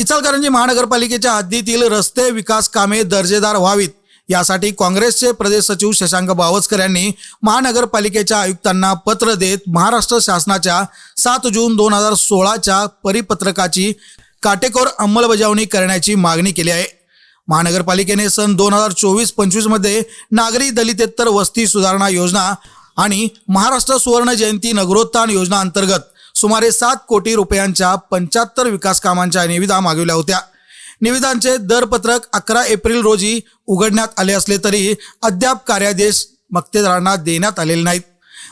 इचलकरंजी महानगरपालिकेच्या हद्दीतील रस्ते विकास कामे दर्जेदार व्हावीत. यासाठी काँग्रेसचे प्रदेश सचिव शशांक बावस्कर यांनी महानगरपालिकेच्या आयुक्तांना पत्र देत महाराष्ट्र शासनाच्या सात जून दोन हजार सोळाच्या परिपत्रकाची काटेकोर अंमलबजावणी करण्याची मागणी केली आहे. महानगरपालिकेने सन दोन हजार चोवीस पंचवीसमध्ये नागरी दलितेतर वस्ती सुधारणा योजना आणि महाराष्ट्र सुवर्ण जयंती नगरोत्थान योजना अंतर्गत सुमारे सात कोटी रुपयांच्या पंच्याहत्तर विकास कामांच्या निविदा मागवल्या होत्या. निविदांचे दरपत्रक अकरा एप्रिल रोजी उघडण्यात आले असले तरी अद्याप कार्यादेश मक्तेदारांना देण्यात आलेले नाहीत.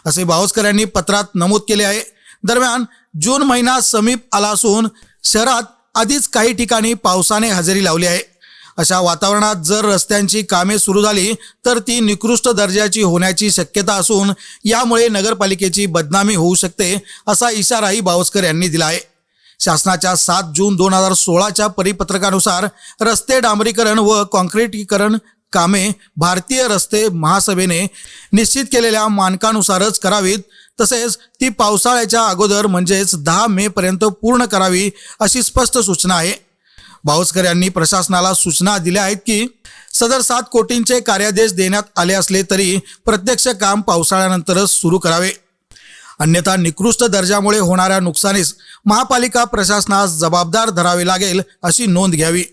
असे भावस्कर यांनी पत्रात नमूद केले आहे. दरम्यान जून महिना समीप आला असून शहरात आधीच काही ठिकाणी पावसाने हजेरी लावली आहे. अशा वातावरणात जर रस्त्यांची कामे सुरू झाली तर ती निकृष्ट दर्जाची होण्याची शक्यता असून यामुळे नगरपालिकेची बदनामी होऊ शकते असा इशाराही बावस्कर यांनी दिला आहे. शासनाच्या सात जून दोन हजार सोळाच्या परिपत्रकानुसार रस्ते डांबरीकरण व कॉन्क्रीटीकरण कामे भारतीय रस्ते महासभेने निश्चित केलेल्या मानकानुसारच करावीत तसेच ती पावसाळ्याच्या अगोदर म्हणजेच दहा मे पर्यंत पूर्ण करावी अशी स्पष्ट सूचना आहे. भावस्कर यांनी प्रशासनाला सूचना दिल्या आहेत की सदर सात कोटींचे कार्यादेश देण्यात आले असले तरी प्रत्यक्ष काम पावसाळ्यानंतरच सुरू करावे. अन्यथा निकृष्ट दर्जामुळे होणाऱ्या नुकसानीस महापालिका प्रशासनास जबाबदार धरावे लागेल अशी नोंद घ्यावी.